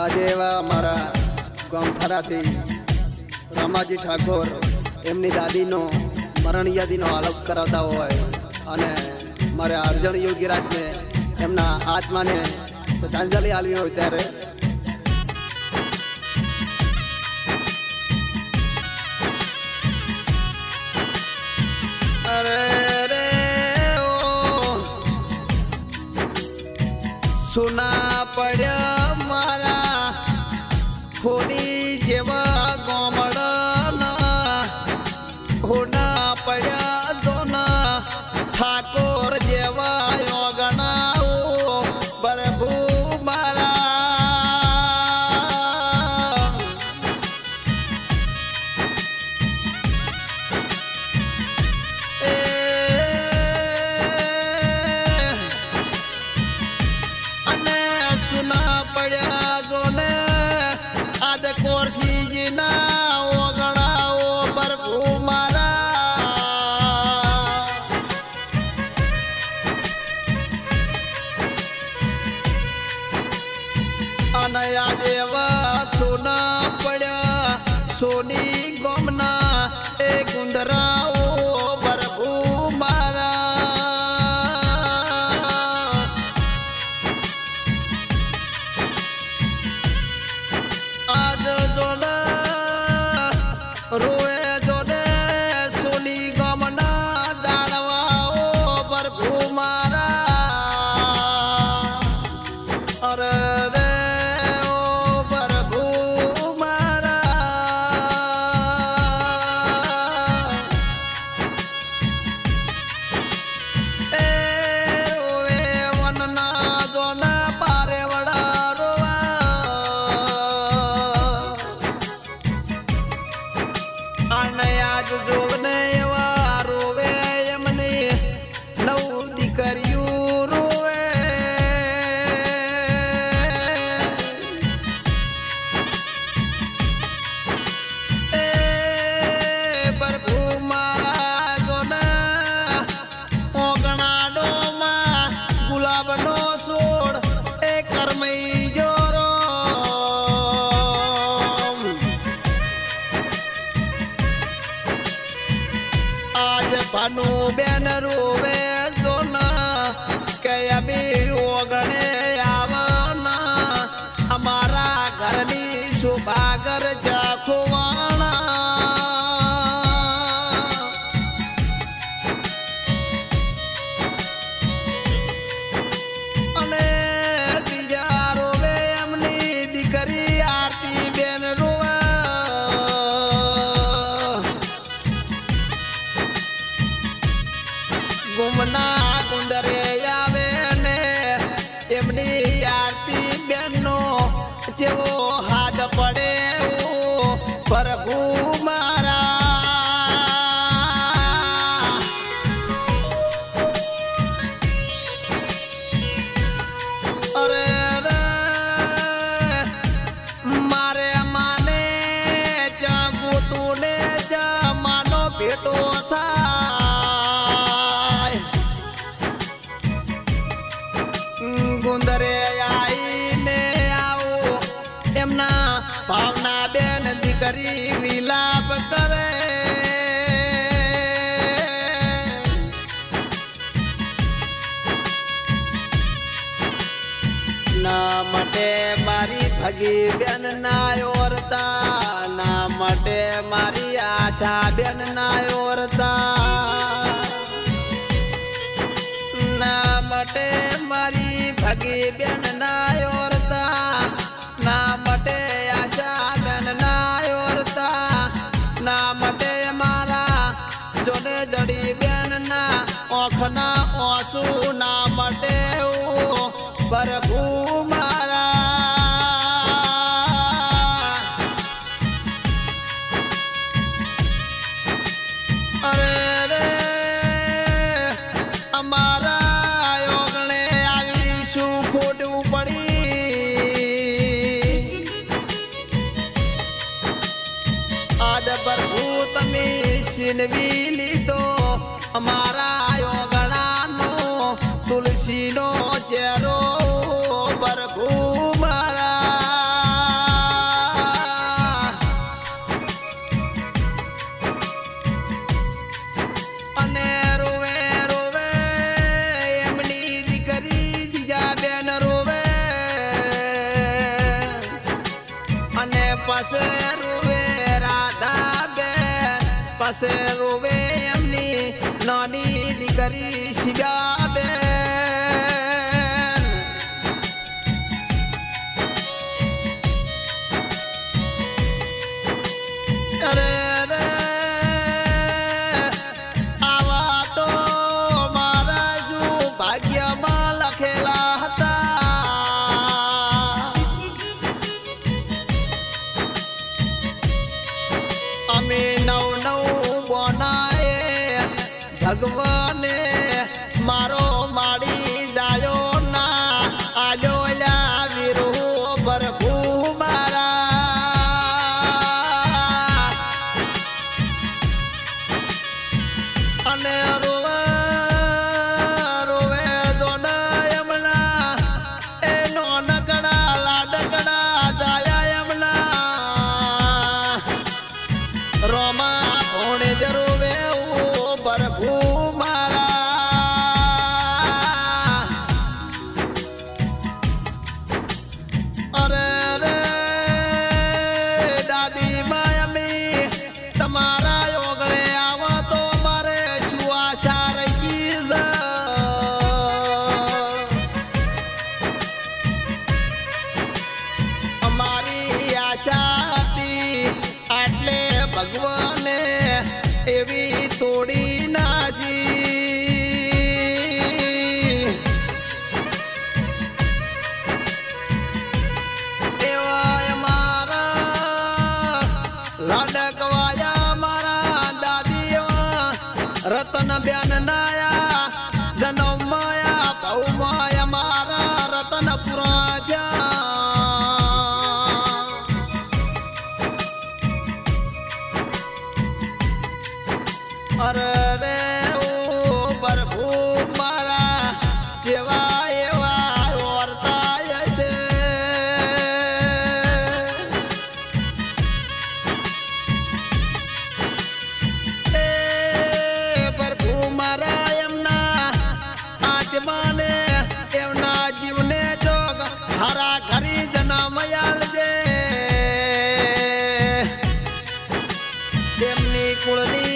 આજે એવા અમારા ગામથારાથી રામાજી ઠાકોર એમની દાદીનો મરણ આલોપ કરાવતા હોય અને મારે અર્જણ યોગીરાજને એમના આત્માને શ્રદ્ધાંજલિ આપવી હોય ત્યારે સુના પડ્યા ખોડી જેવા ગોમડના હોના પડ્યા દોના ઠાકોર જેવા યોગણાઓ પ્રભુ મારા. અને સુના પડ્યા અને અમારા ઘરની સુભાગર અને બીજા એમની દીકરી ભાવના બેન દીકરી વિલાપ કરે. ના માટે મારી ભગી બેન ના ઓરતા. ના માટે મારી આશા બેન ના ઓરતા. ના માટે મારી ભગી બેન ના ઓરતા. ના માટે ઓસુ ના માટે પ્રભુ મારા. અરે અમારા યોગણે આવી શું ખોટું પડી? આદ પ્રભુ તમે છીનવી લીધો અમારા રૂવે રાધા બેન પાસે રૂવે એમની નાની દીકરી શિવા આયા મારા દાદીઓ રતન બેન ના 除了你